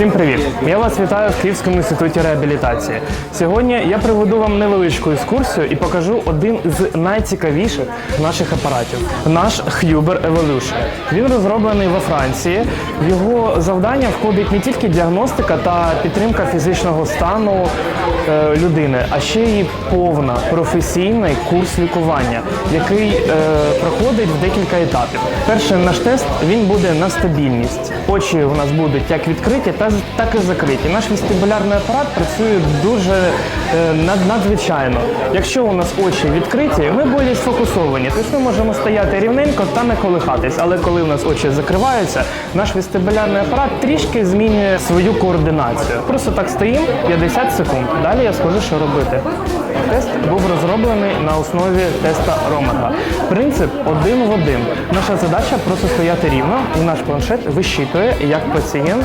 Всім привіт! Я вас вітаю в Київському інституті реабілітації. Сьогодні я приведу вам невеличку екскурсію і покажу один з найцікавіших наших апаратів наш Huber Evolution. Він розроблений во Франції. Його завдання входить не тільки діагностика та підтримка фізичного стану е, людини, а ще й повна професійний курс лікування, який е, проходить в декілька етапів. Перший наш тест він буде на стабільність. Очі у нас будуть як відкриті, та так і закриті. Наш вестибулярний апарат працює дуже е, над- надзвичайно. Якщо у нас очі відкриті, ми більш сфокусовані. Тобто ми можемо стояти рівненько та не колихатись. Але коли у нас очі закриваються, наш вестибулярний апарат трішки змінює свою координацію. Просто так стоїмо 50 секунд. Далі я скажу, що робити. Тест був розроблений на основі теста Ромерга. Принцип один в один. Наша задача просто стояти рівно, і наш планшет вищитує, як пацієнт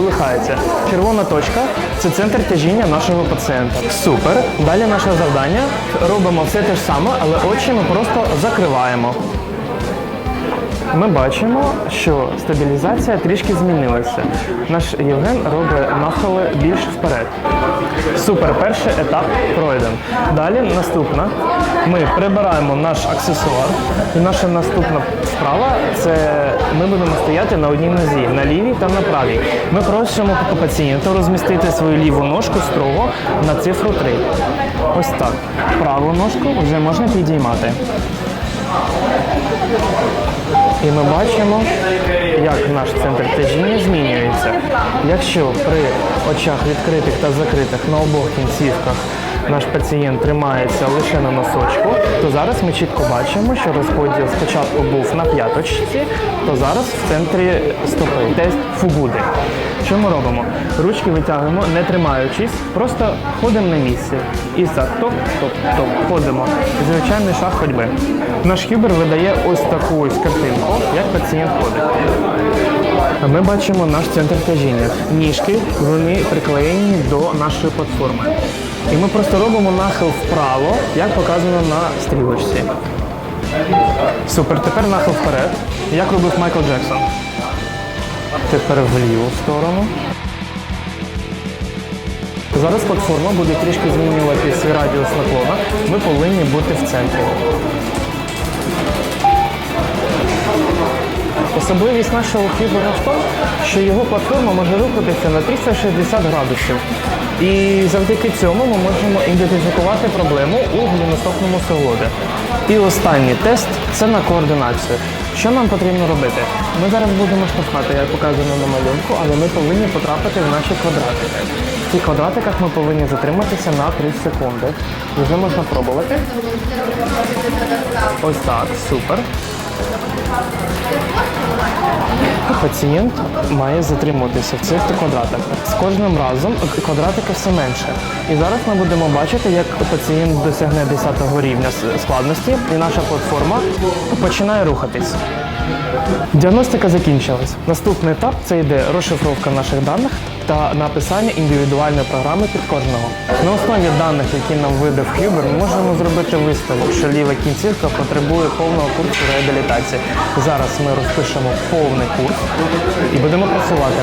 колихається. Червона точка це центр тяжіння нашого пацієнта. Супер. Далі наше завдання. Робимо все те ж саме, але очі ми просто закриваємо. Ми бачимо, що стабілізація трішки змінилася. Наш Євген робить нахили більш вперед. Супер, перший етап пройден. Далі наступна. Ми прибираємо наш аксесуар. І наша наступна вправа це ми будемо стояти на одній нозі, на лівій та на правій. Ми просимо пацієнта розмістити свою ліву ножку строго на цифру 3. Ось так. Праву ножку вже можна підіймати. І ми бачимо, як наш центр тяжіння змінюється. Якщо при очах відкритих та закритих на обох кінцівках наш пацієнт тримається лише на носочку, то зараз ми чітко бачимо, що розподіл спочатку був на п'яточці, то зараз в центрі стопи. Тест фугуди. Що ми робимо? Ручки витягуємо, не тримаючись, просто ходимо на місці. І так, топ, топ, топ, ходимо. Звичайний шаг ходьби. Наш хюбер видає ось таку ось картинку, як пацієнт ходить. Ми бачимо наш центр тяжіння. Ніжки вони приклеєні до нашої платформи. І ми просто робимо нахил вправо, як показано на стрілочці. Супер, тепер нахил вперед, як робив Майкл Джексон. Тепер в ліву сторону. Зараз платформа буде трішки змінювати свій радіус наклона. Ми повинні бути в центрі. Особливість нашого фібера в тому, що його платформа може рухатися на 360 градусів. І завдяки цьому ми можемо ідентифікувати проблему у гліностопному суглобі. І останній тест це на координацію. Що нам потрібно робити? Ми зараз будемо штовхати, як показано на малюнку, але ми повинні потрапити в наші квадратики. В цих квадратиках ми повинні затриматися на 3 секунди. Вже можна пробувати. Ось так, супер. Пацієнт має затримуватися в цих квадратах. З кожним разом квадратики все менше. І зараз ми будемо бачити, як пацієнт досягне 10-го рівня складності, і наша платформа починає рухатись. Діагностика закінчилась. Наступний етап це йде розшифровка наших даних та написання індивідуальної програми під кожного. На основі даних, які нам видав Хюбер, ми можемо зробити висновок, що ліва кінцівка потребує повного курсу реабілітації. Зараз ми розпишемо повний курс і будемо працювати.